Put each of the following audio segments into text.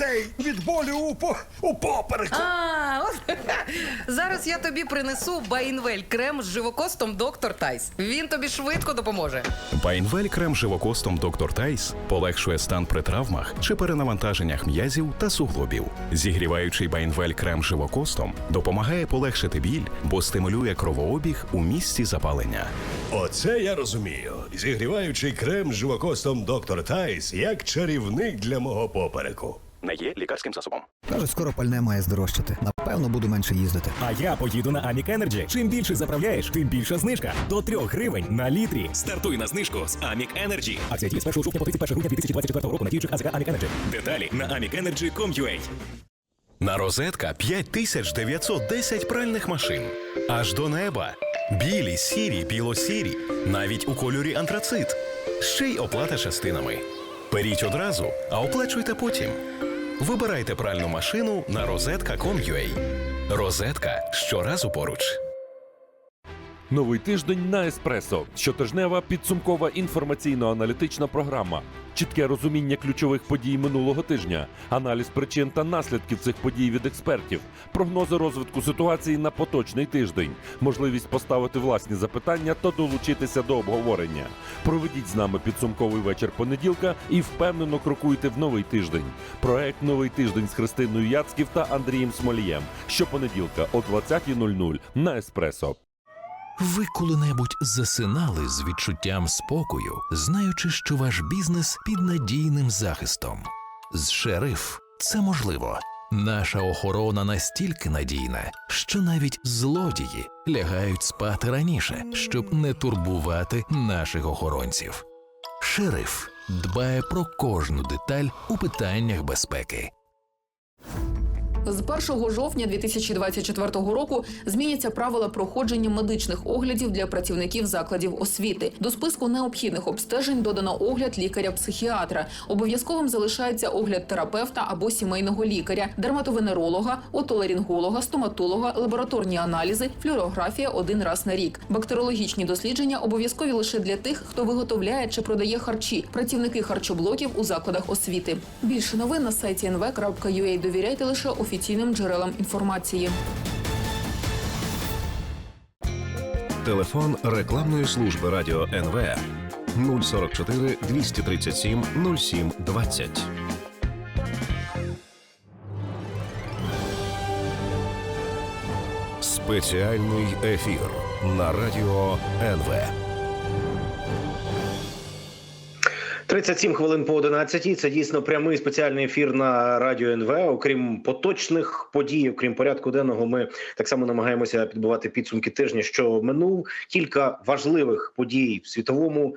цей від болю у, по, у попереку. А, от. зараз я тобі принесу Баїнвель крем з живокостом доктор Тайс. Він тобі швидко допоможе. Байнвель крем живокостом Доктор Тайс полегшує стан при травмах чи перенавантаженнях м'язів та суглобів. Зігріваючий Байнвель крем живокостом допомагає полегшити біль, бо стимулює кровообіг у місці запалення. Оце я розумію. Зігріваючий крем з живокостом доктор Тайс як чарівник для мого попереку. Не є лікарським засобом. Кажуть, скоро пальне має здорожчати. Напевно, буду менше їздити. А я поїду на Амік Energy. Чим більше заправляєш, тим більша знижка. До 3 гривень на літрі. Стартуй на знижку з Amic Energy. Акція діє з 1 жовтня по 31 грудня 2024 року на діючих АЗК Амік Energy. Деталі на amikenergy.com.ua. На розетка 5910 пральних машин. Аж до неба. Білі, сірі, білосірі, навіть у кольорі антрацит. Ще й оплата частинами. Беріть одразу, а оплачуйте потім. Вибирайте пральну машину на розетка.com.ua. Розетка щоразу поруч. Новий тиждень на еспресо. Щотижнева підсумкова інформаційно-аналітична програма. Чітке розуміння ключових подій минулого тижня, аналіз причин та наслідків цих подій від експертів, прогнози розвитку ситуації на поточний тиждень, можливість поставити власні запитання та долучитися до обговорення. Проведіть з нами підсумковий вечір понеділка і впевнено крокуйте в новий тиждень. Проект Новий тиждень з Христиною Яцьків та Андрієм Смолієм. Щопонеділка о 20.00 на еспресо. Ви коли-небудь засинали з відчуттям спокою, знаючи, що ваш бізнес під надійним захистом. З шериф це можливо. Наша охорона настільки надійна, що навіть злодії лягають спати раніше, щоб не турбувати наших охоронців. Шериф дбає про кожну деталь у питаннях безпеки. З 1 жовтня 2024 року зміняться правила проходження медичних оглядів для працівників закладів освіти. До списку необхідних обстежень додано огляд лікаря-психіатра. Обов'язковим залишається огляд терапевта або сімейного лікаря, дерматовенеролога, отоларинголога, стоматолога, лабораторні аналізи, флюорографія один раз на рік. Бактеріологічні дослідження обов'язкові лише для тих, хто виготовляє чи продає харчі, працівники харчоблоків у закладах освіти. Більше новин на сайті nv.ua. Довіряйте лише офіційним джерелам інформації. Телефон рекламної служби радіо НВ 044 237 07 20. Спеціальний ефір на радіо НВ. 37 хвилин по 11. Це дійсно прямий спеціальний ефір на радіо НВ. Окрім поточних подій, окрім порядку денного, ми так само намагаємося підбивати підсумки тижня, що минув. Кілька важливих подій в світовому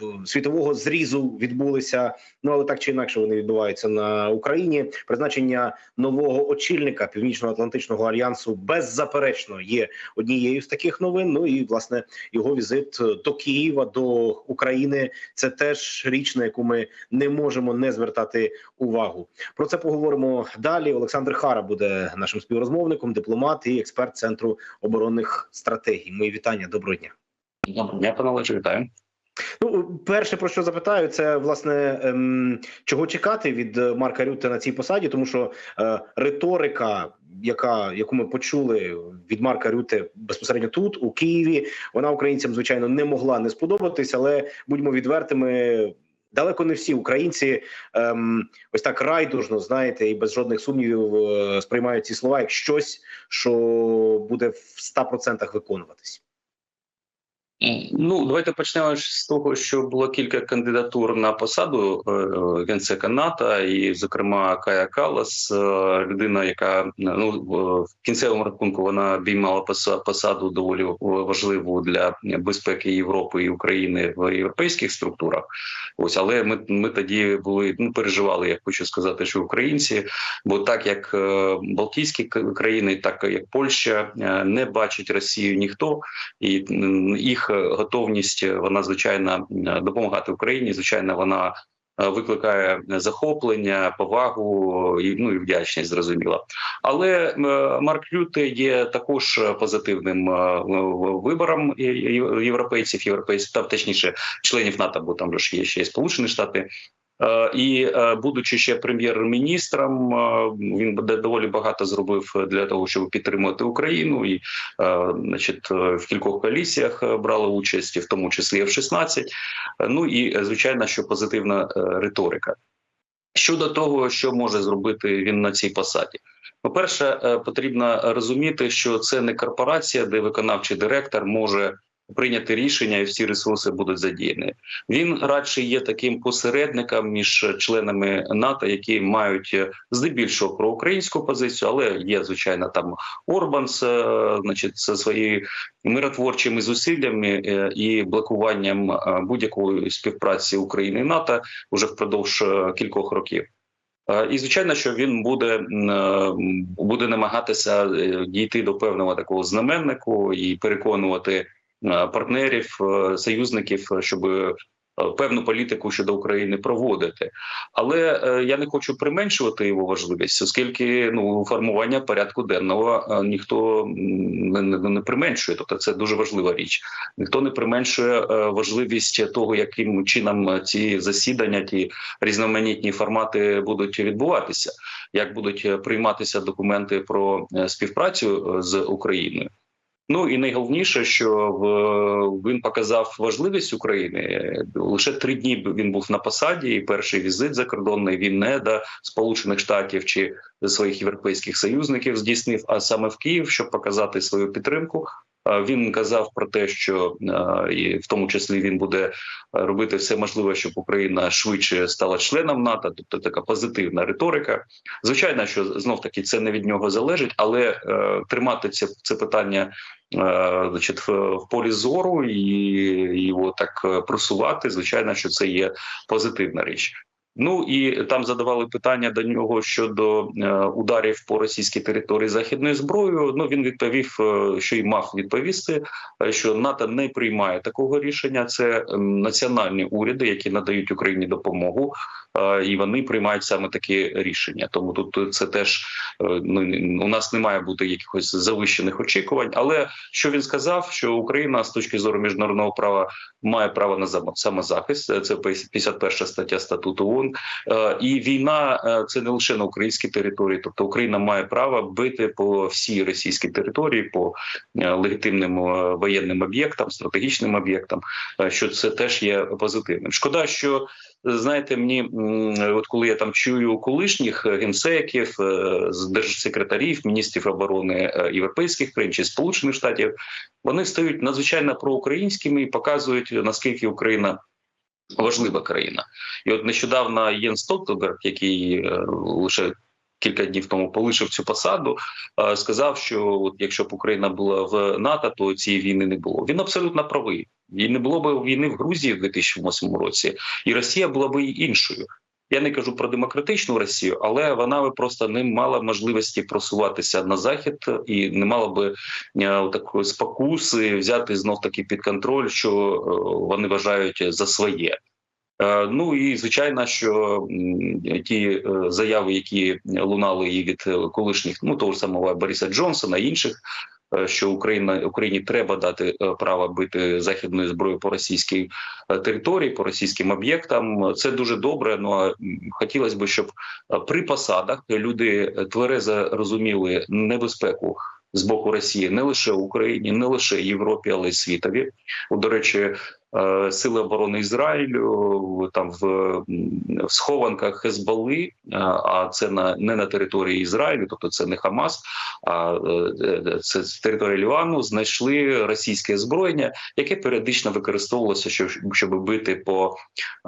в- світового зрізу відбулися. Ну але так чи інакше вони відбуваються на Україні. Призначення нового очільника Північно-Атлантичного альянсу беззаперечно є однією з таких новин. Ну і власне його візит до Києва до України. Це теж річ, на яку ми не можемо не звертати увагу. Про це поговоримо далі. Олександр Хара буде нашим співрозмовником, дипломат і експерт центру оборонних стратегій. Мої вітання. Доброго дня. Доброго дня, пане Олеже, вітаю. Ну, перше про що запитаю, це власне ем, чого чекати від Марка Рютте на цій посаді, тому що е, риторика, яка яку ми почули від Марка Рютте безпосередньо тут, у Києві, вона українцям звичайно не могла не сподобатись, але будьмо відвертими. Далеко не всі українці ем, ось так райдужно знаєте, і без жодних сумнівів е, сприймають ці слова як щось, що буде в 100% виконуватись. Ну, давайте почнемо з того, що було кілька кандидатур на посаду е, генсека НАТО, і, зокрема, Кая Калас, е, людина, яка ну в- кінцевому рахунку вона обіймала поса- посаду доволі важливу для безпеки Європи і України в європейських структурах. Ось, але ми, ми тоді були ну переживали, я хочу сказати, що українці, бо так як е, Балтійські країни, так як Польща не бачить Росію ніхто, і м, е, готовність е, вона звичайно е, допомагати Україні. Звичайно, вона викликає захоплення, повагу і ну і вдячність, зрозуміло. Але Марк Люте є також позитивним вибором європейців, європейців, та точніше членів НАТО, бо там ж є ще й Сполучені Штати. Е, І е, будучи ще прем'єр-міністром, е, він доволі багато зробив для того, щоб підтримати Україну, і значить, в кількох коаліціях брали участь, в тому числі F-16. Е, Ну і звичайно, що позитивна риторика. Щодо того, що може зробити він на цій посаді, по-перше, е, потрібно розуміти, що це не корпорація, де виконавчий директор може прийняти рішення, і всі ресурси будуть задіяні. Він радше є таким посередником між членами НАТО, які мають е, здебільшого проукраїнську позицію, але є звичайно там Орбан з, е, значить, зі своєю миротворчими зусиллями е, і блокуванням будь-якої співпраці України і НАТО вже впродовж кількох років. І звичайно, що він буде буде намагатися дійти до певного такого знаменнику і переконувати партнерів, е, союзників, щоб е, певну політику щодо України проводити. Але е, я не хочу применшувати його важливість, оскільки ну формування порядку денного е, ніхто не, не, не применшує. Тобто це дуже важлива річ. Ніхто не применшує е, важливість того, яким чином ці засідання, ті різноманітні формати будуть відбуватися, як будуть е, прийматися документи про е, співпрацю е, з Україною. Ну і найголовніше, що він показав важливість України. Лише три дні він був на посаді. і Перший візит закордонний він не до Сполучених Штатів чи своїх європейських союзників здійснив, а саме в Київ, щоб показати свою підтримку. Він казав про те, що е, і в тому числі він буде е, робити все можливе, щоб Україна швидше стала членом НАТО, тобто така позитивна риторика. Звичайно, що знов таки це не від нього залежить, але е, тримати це, це питання значить, в, полі зору і його так просувати. Звичайно, що це є позитивна річ. Ну і там задавали питання до нього щодо е, ударів по російській території західною зброєю. Ну він відповів, е, що й мав відповісти, е, що НАТО не приймає такого рішення. Це національні уряди, які надають Україні допомогу, і вони приймають саме такі рішення. Тому тут це теж ну у нас не має бути якихось завищених очікувань. Але що він сказав, що Україна з точки зору міжнародного права має право на самозахист. Це 51 стаття статуту ООН. Е, І війна е, це не лише на українській території, тобто Україна має право бити по всій російській території, по е, легітимним воєнним об'єктам, стратегічним об'єктам, що це теж є позитивним. Шкода, що знаєте, мені от коли я там чую колишніх генсеків, держсекретарів, міністрів оборони європейських країн чи сполучених штатів, вони стають надзвичайно проукраїнськими і показують наскільки Україна важлива країна. І от нещодавно Єн Столтенберг, який е, лише кілька днів тому полишив цю посаду, е, сказав, що от якщо б Україна була в НАТО, то цієї війни не було. Він абсолютно правий. І не було б війни в Грузії в 2008 році, і Росія була б і іншою. Я не кажу про демократичну Росію, але вона би просто не мала можливості просуватися на захід і не мала би е, такої спокуси взяти знов таки під контроль, що е, вони вважають за своє. Е, Ну і звичайно, що ті заяви, які лунали і від колишніх, ну того ж самого Бориса Джонсона інших, що Україна Україні треба дати е, право бити західною зброєю по російській е, території, по російським об'єктам. Це дуже добре. Ну хотілося б, щоб е, при посадах люди е, тверезо розуміли небезпеку. З боку Росії не лише Україні, не лише Європі, але й світові. До речі, е, сили оборони Ізраїлю там в, в схованках Хезболи, е, а це на не на території Ізраїлю, тобто це не Хамас, а е, е, це з території Лівану. Знайшли російське озброєння, яке періодично використовувалося, щоб, щоб бити по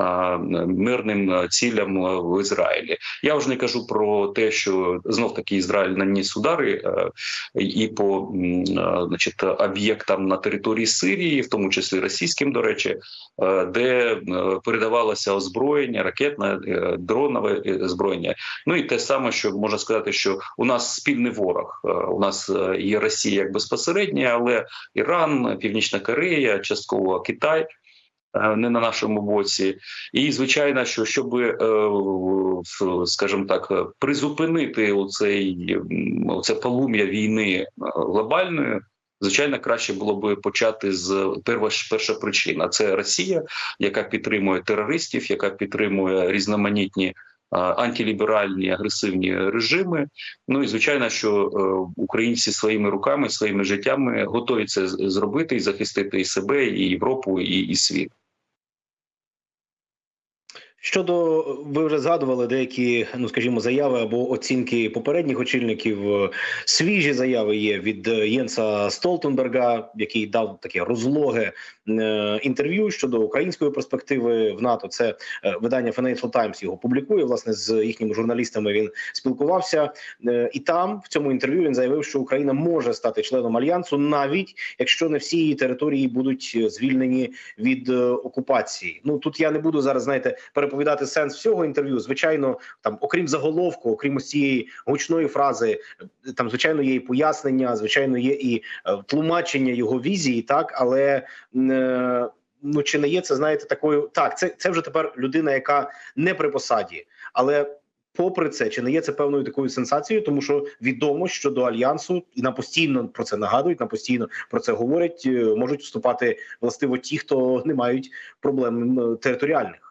е, мирним е, цілям е, в Ізраїлі. Я вже не кажу про те, що знов таки Ізраїль наніс удари е, і по е, значить об'єктам на території Сирії, в тому числі російським, до речі, е, де е, передавалося озброєння, ракетне е, дронове озброєння. Ну і те саме, що можна сказати, що у нас спільний ворог. У нас є Росія як безпосередня, але Іран, Північна Корея, частково Китай. Не на нашому боці, і звичайно, що щоб, скажімо так, призупинити оцей оце полум'я війни глобальної, Звичайно, краще було би почати з перша, причина: це Росія, яка підтримує терористів, яка підтримує різноманітні а, антиліберальні агресивні режими. Ну і звичайно, що е, українці своїми руками, своїми життями готові це зробити і захистити і себе, і Європу, і, і світ. Щодо ви вже згадували деякі, ну скажімо, заяви або оцінки попередніх очільників. Свіжі заяви є від Єнса Столтенберга, який дав таке розлоге інтерв'ю щодо української перспективи в НАТО. Це е, видання Financial Times його публікує. Власне з їхніми журналістами він спілкувався, Е, і там в цьому інтерв'ю він заявив, що Україна може стати членом альянсу, навіть якщо не всі її території будуть е, звільнені від окупації. Ну тут я не буду зараз, знаєте, переповідати сенс всього інтерв'ю. Звичайно, там, окрім заголовку, окрім ось цієї гучної фрази, там звичайно є і пояснення, звичайно, є і е, тлумачення його візії, так але. е, Ну, чи не є це, знаєте, такою так, це це вже тепер людина, яка не при посаді, але попри це, чи не є це певною такою сенсацією, тому що відомо, що до альянсу і нам постійно про це нагадують, нам постійно про це говорять. е, Можуть вступати властиво ті, хто не мають проблем територіальних.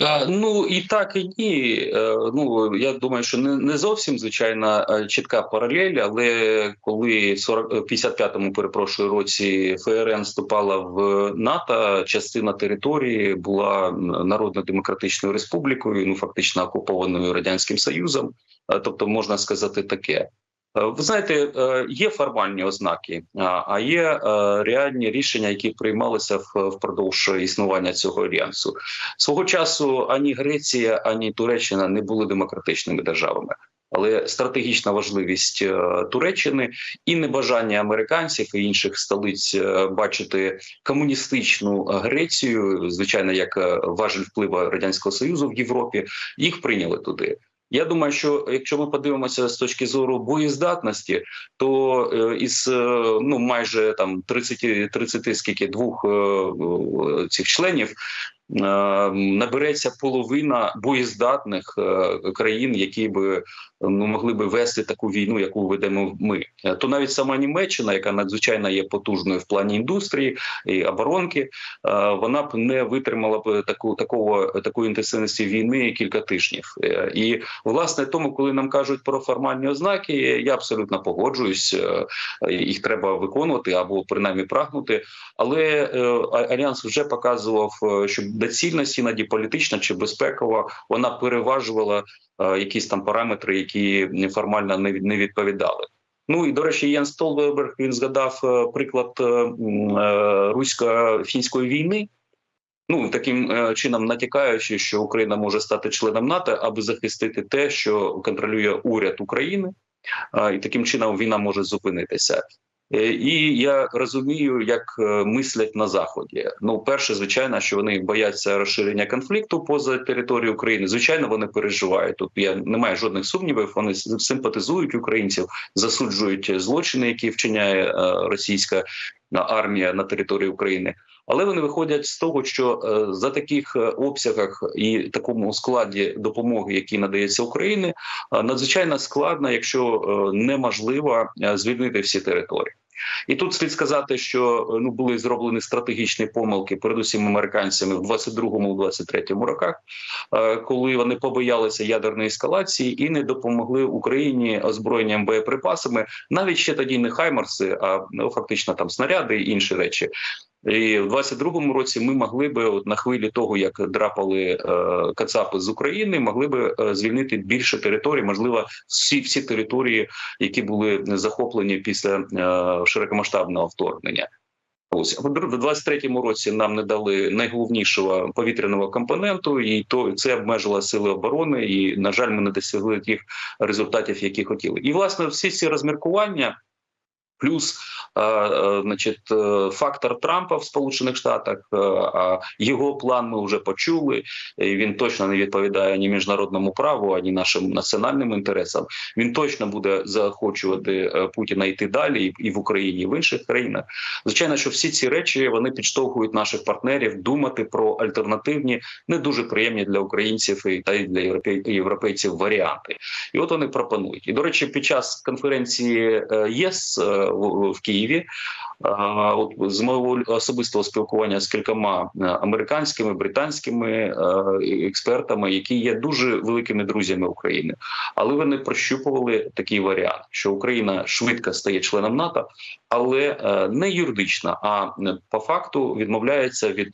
Е, Ну і так і ні. Е, Ну я думаю, що не, не зовсім звичайна е, чітка паралель, але коли в 40, е, 55-му, перепрошую році ФРН вступала в НАТО, частина території була Народно-демократичною республікою, ну фактично окупованою радянським союзом. Тобто, можна сказати таке. Е, Ви знаєте, е, є формальні ознаки, а- а є е, реальні рішення, які приймалися впродовж існування цього альянсу. Свого часу ані Греція, ані Туреччина не були демократичними державами. Але стратегічна важливість е, Туреччини і небажання американців і інших столиць е, бачити комуністичну е, Грецію, звичайно, як е, важель впливу радянського союзу в Європі, їх прийняли туди. Я думаю, що якщо ми подивимося з точки зору боєздатності, то е, із е, ну майже там 30, 30 скільки двох е, цих членів. Е, Набереться половина боєздатних е, країн, які би ну могли би вести таку війну, яку ведемо ми. Е, То навіть сама Німеччина, яка надзвичайно є потужною в плані індустрії і оборонки, вона б не витримала б таку такого такої інтенсивності війни кілька тижнів. І власне тому, коли нам кажуть про формальні ознаки, я абсолютно погоджуюсь. Їх треба виконувати або принаймні прагнути. Але альянс вже показував, що доцільність іноді політична чи безпекова вона переважувала е, якісь там параметри, які формально не, від- не відповідали. Ну і до речі, Єн Столберг він згадав е, приклад е, русько-фінської війни. Ну таким чином натякаючи, що Україна може стати членом НАТО, аби захистити те, що контролює уряд України, і таким чином війна може зупинитися. Е, І я розумію, як е, мислять на заході. Ну, перше, звичайно, що вони бояться розширення конфлікту поза територією України. Звичайно, вони переживають. Тут я не маю жодних сумнівів. Вони симпатизують українців, засуджують злочини, які вчиняє е, російська армія на території України. Але вони виходять з того, що за таких обсягах і такому складі допомоги, які надається Україні, надзвичайно складно, якщо неможливо звільнити всі території. І тут слід сказати, що е, ну були зроблені стратегічні помилки, передусім американцями в 22-23 роках, е, коли вони побоялися ядерної ескалації і не допомогли Україні озброєнням боєприпасами, навіть ще тоді не хаймарси, а ну фактично там снаряди і інші речі. І в 22-му році ми могли би от на хвилі того, як драпали е, Кацапи з України, могли би е, звільнити більше територій, можливо, всі всі території, які були захоплені після е, широкомасштабного вторгнення. Ось в 23-му році нам не дали найголовнішого повітряного компоненту, і то це обмежило сили оборони. І на жаль, ми не досягли тих результатів, які хотіли. І власне всі ці розміркування. Плюс, е, е, значить, е, фактор Трампа в Сполучених Штатах, а його план ми вже почули. Він точно не відповідає ні міжнародному праву, ані нашим національним інтересам. Він точно буде заохочувати Путіна йти далі і- в Україні, і в інших країнах. Звичайно, що всі ці речі вони підштовхують наших партнерів думати про альтернативні, не дуже приємні для українців і та й для європей- європейців варіанти. І от вони пропонують. І до речі, під час конференції ЄС в, Києві. От з мого особистого спілкування з кількома е, американськими британськими е, експертами, які є дуже великими друзями України, але вони прощупували такий варіант, що Україна швидко стає членом НАТО, але е, не юридично, а по факту відмовляється від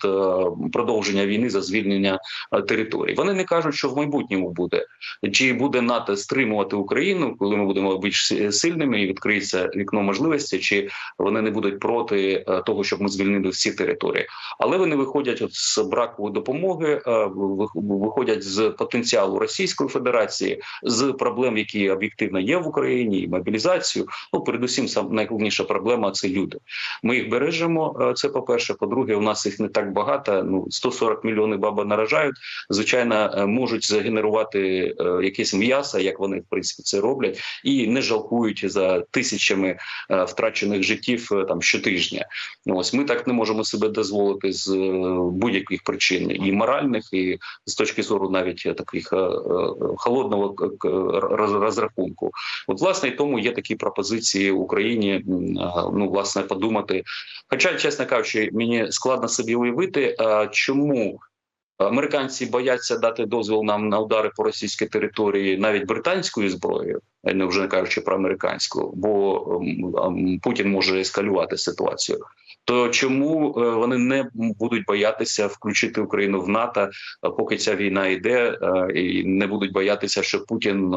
продовження війни за звільнення територій. Вони не кажуть, що в майбутньому буде чи буде НАТО стримувати Україну, коли ми будемо більш сильними і відкриється вікно можливості, чи вони не будуть проти е, того, щоб ми звільнили всі території. Але вони виходять от з браку допомоги, е, виходять з потенціалу Російської Федерації, з проблем, які об'єктивно є в Україні, і мобілізацію. Ну передусім, сам найголовніша проблема це люди. Ми їх бережемо. е, Це по перше. По-друге, у нас їх не так багато. Ну 140 мільйонів баба наражають. Звичайно, можуть загенерувати якесь м'ясо, як вони в принципі це роблять, і не жалкують за тисячами втрачених життів е, там щотижня. Ну, Ось ми так не можемо себе дозволити з е, будь-яких причин, і моральних, і з точки зору навіть е, таких е, холодного розрахунку. От власне і тому є такі пропозиції Україні. Ну власне подумати. Хоча, чесно кажучи, мені складно собі уявити, чому. Американці бояться дати дозвіл нам на удари по російській території навіть британською зброєю, не вже не кажучи про американську, бо ем, ем, Путін може ескалювати ситуацію. То чому е, вони не будуть боятися включити Україну в НАТО, е, поки ця війна йде, е, і не будуть боятися, що Путін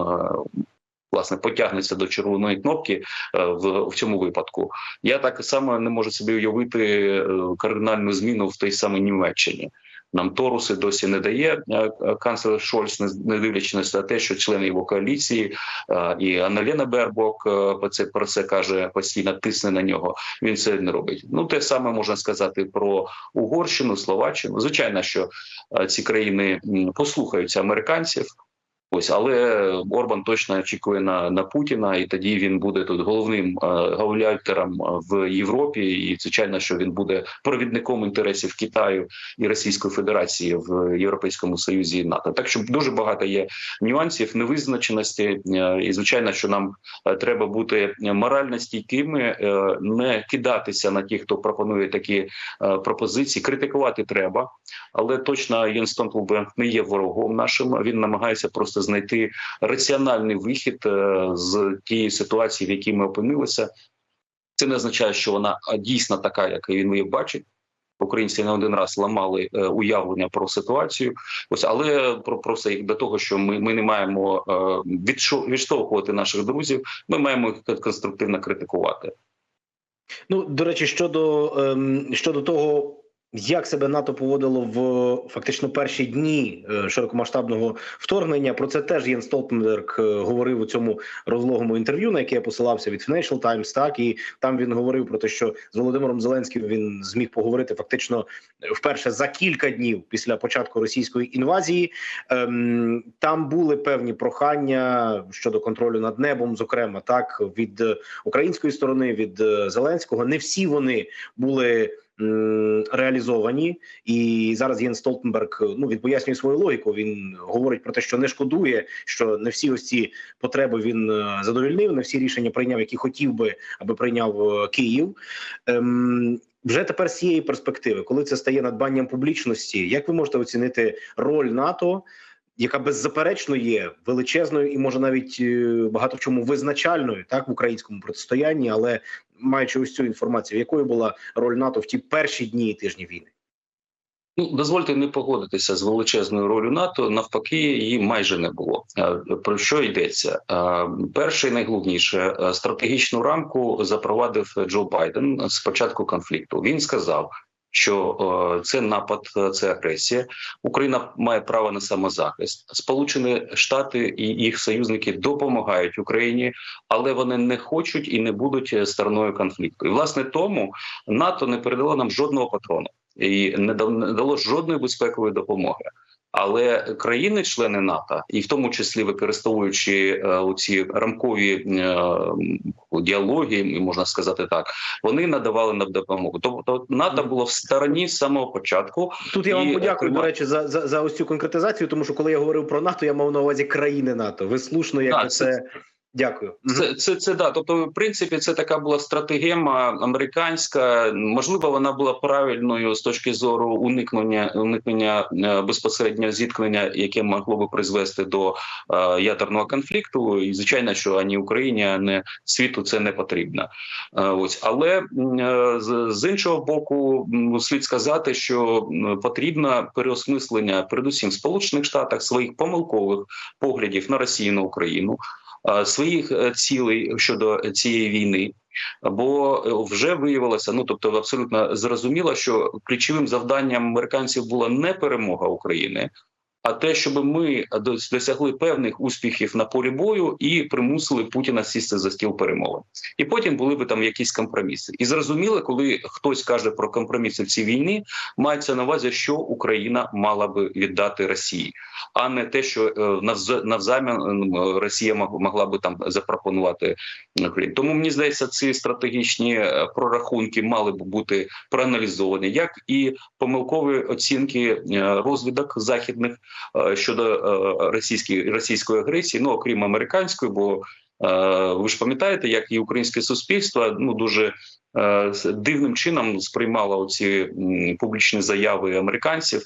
власне потягнеться до червоної кнопки е, в, в цьому випадку? Я так само не можу собі уявити е, кардинальну зміну в той самій Німеччині. Нам Торуси досі не дає е, канцлер Шольц, не- дивлячись на те, що члени його коаліції і Анна-Лена Бербок про це про це каже постійно тисне на нього. Він це не робить. Ну те саме можна сказати про Угорщину, Словаччину. Звичайно, що ці країни послухаються американців. Ось, але Орбан точно очікує на, на Путіна, і тоді він буде тут головним е, гауляйтером е, в Європі. І звичайно, що він буде провідником інтересів Китаю і Російської Федерації в Європейському Союзі і НАТО. Так що дуже багато є нюансів, невизначеності, е, і звичайно, що нам треба бути морально стійкими, не кидатися на тих, хто пропонує такі пропозиції. Критикувати треба, але точно Єн Столтенберг не є ворогом нашим. Він намагається просто знайти раціональний вихід е, з тієї ситуації, в якій ми опинилися. Це не означає, що вона дійсно така, як він її бачить. Українці не один раз ламали е, уявлення про ситуацію. Ось, але про просто їх до того, що ми, ми не маємо е, відштовхувати наших друзів. Ми маємо їх конструктивно критикувати. Ну до речі, щодо ем, щодо того. Як себе НАТО поводило в фактично перші дні е, широкомасштабного вторгнення? Про це теж Єн Столтенберг е, говорив у цьому розлогому інтерв'ю, на яке я посилався від Financial Times, Так і там він говорив про те, що з Володимиром Зеленським він зміг поговорити фактично вперше за кілька днів після початку російської інвазії. Ем, Там були певні прохання щодо контролю над небом, зокрема, так від української сторони, від е, Зеленського. Не всі вони були реалізовані, і зараз Єн Столтенберг ну він пояснює свою логіку. Він говорить про те, що не шкодує, що не всі ось ці потреби він е, задовільнив, не всі рішення прийняв, які хотів би, аби прийняв е, Київ. Ем, вже тепер з цієї перспективи, коли це стає надбанням публічності, як ви можете оцінити роль НАТО? Яка беззаперечно є величезною і може навіть е, багато в чому визначальною так в українському протистоянні, але маючи ось цю інформацію, якою була роль НАТО в ті перші дні і тижні війни? Ну дозвольте не погодитися з величезною ролью НАТО. Навпаки, її майже не було. Е, Про що йдеться? Е, Перше і найголовніше стратегічну рамку запровадив Джо Байден з початку конфлікту. Він сказав. Що е, це напад, е, це агресія. Україна має право на самозахист. Сполучені Штати і їх союзники допомагають Україні, але вони не хочуть і не будуть е, стороною конфлікту. І власне тому НАТО не передало нам жодного патрону і не дало, не дало жодної безпекової допомоги. Але країни-члени НАТО, і в тому числі використовуючи е, оці рамкові е, діалоги, можна сказати так, вони надавали нам допомогу. Тобто НАТО було в стороні з самого початку. Тут я вам е, подякую до речі за, за за ось цю конкретизацію, тому що коли я говорив про НАТО, я мав на увазі країни НАТО. Ви слушно, як Так, це Дякую. Це, це, це да. Тобто, в принципі, це така була стратегема американська. Можливо, вона була правильною з точки зору уникнення уникнення е, безпосередньо зіткнення, яке могло би призвести до е, ядерного конфлікту. І звичайно, що ані Україні, ані світу це не потрібно. Е, ось, але е, з, з іншого боку, слід сказати, що потрібно переосмислення, передусім в Сполучених Штатах своїх помилкових поглядів на Росію на Україну своїх е, цілей щодо цієї війни. Бо е, вже виявилося, ну тобто абсолютно зрозуміло, що ключовим завданням американців була не перемога України, а те, щоб ми досягли певних успіхів на полі бою і примусили Путіна сісти за стіл перемовин. І потім були би там якісь компроміси. І зрозуміло, коли хтось каже про компроміси в цій війні, мається на увазі, що Україна мала би віддати Росії, а не те, що е, навзамін е, Росія мог- могла би там запропонувати Україні. Тому мені здається, ці стратегічні е, прорахунки мали б бути проаналізовані, як і помилкові оцінки е, розвідок західних е, щодо е, російської агресії, ну окрім американської, бо е, ви ж пам'ятаєте, як і українське суспільство ну дуже е, дивним чином сприймало оці публічні заяви американців.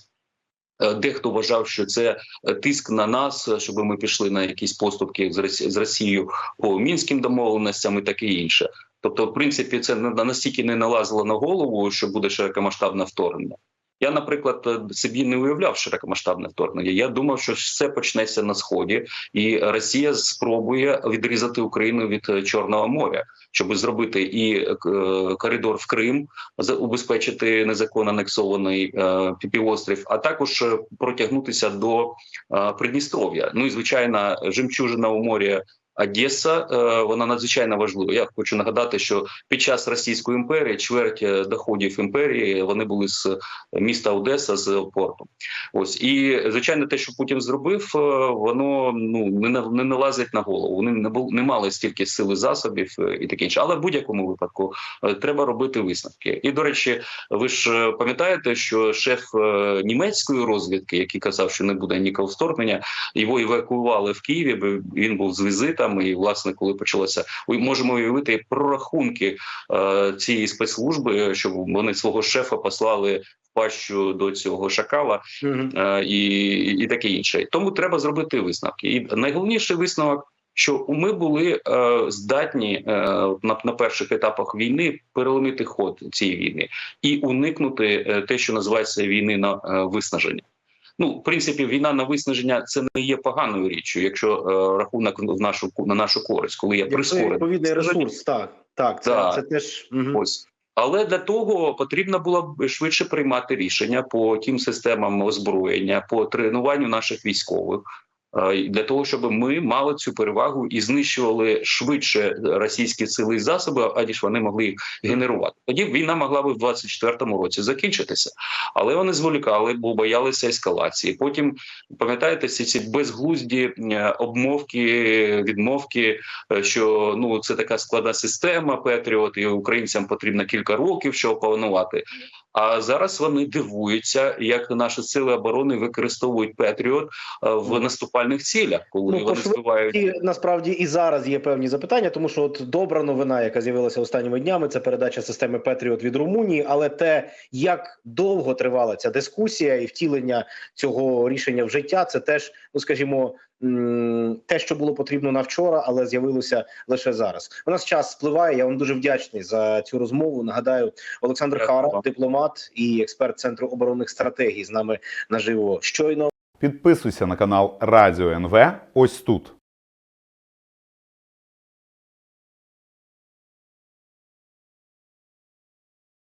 Е, Дехто вважав, що це е, тиск на нас, е, щоб ми пішли на якісь поступки з Росією по мінським домовленостям і таке інше. Тобто, в принципі, це на- настільки не налазило на голову, що буде широкомасштабне вторгнення. Я, наприклад, е, собі не уявляв широкомасштабне вторгнення. Я думав, що все почнеться на сході, і Росія спробує відрізати Україну від е, Чорного моря, щоб зробити і е, коридор в Крим, убезпечити незаконно анексований півострів, а також протягнутися до Придністров'я. Ну і звичайно, жемчужина у морі. Одеса, е, вона надзвичайно важлива. Я хочу нагадати, що під час Російської імперії чверть е, доходів імперії вони були з міста Одеса з порту. Ось і звичайно, те, що Путін зробив, е, воно ну не не налазить на голову. Вони не бу- не мали стільки сили засобів і таке інше. Але в будь-якому випадку треба робити висновки. І до речі, ви ж пам'ятаєте, що шеф німецької розвідки, який казав, що не буде ніякого вторгнення, його евакуювали в Києві. Він був з візитом. І власне, коли почалося, можемо уявити прорахунки е, цієї спецслужби, щоб вони свого шефа послали в пащу до цього шакала е, і, і таке інше. Тому треба зробити висновки. І найголовніший висновок. Що ми були е, здатні е, на, на перших етапах війни переломити ход цієї війни і уникнути е, те, що називається війни на е, виснаження. Ну, в принципі, війна на виснаження це не є поганою річчю, якщо е, рахунок в нашу на нашу користь, коли є прискорений. відповідний ресурс, так. Так, це, да. це теж. угу. Ось. Але для того потрібно було б швидше приймати рішення по тим системам озброєння, по тренуванню наших військових. Е, Для того щоб ми мали цю перевагу і знищували швидше російські сили і засоби, аніж вони могли їх генерувати. Тоді війна могла би в 24-му році закінчитися, але вони зволікали, бо боялися ескалації. Потім пам'ятаєте всі ці безглузді е, обмовки, відмовки, е, що ну це така складна система Петріот, і українцям потрібно кілька років, щоб опанувати. А зараз вони дивуються, як наші сили оборони використовують Петріот е, в наступальних цілях, коли Ну, вони збивають. насправді і зараз є певні запитання, тому що от добра новина, яка з'явилася останніми днями, це передача системи Петріот від Румунії. Але те, як довго тривала ця дискусія і втілення цього рішення в життя, це теж, ну скажімо, те, що було потрібно на вчора, але з'явилося лише зараз. У нас час спливає. Я вам дуже вдячний за цю розмову. Нагадаю, Олександр Хара, дипломат і експерт центру оборонних стратегій, з нами наживо щойно. Підписуйся на канал Радіо НВ ось тут.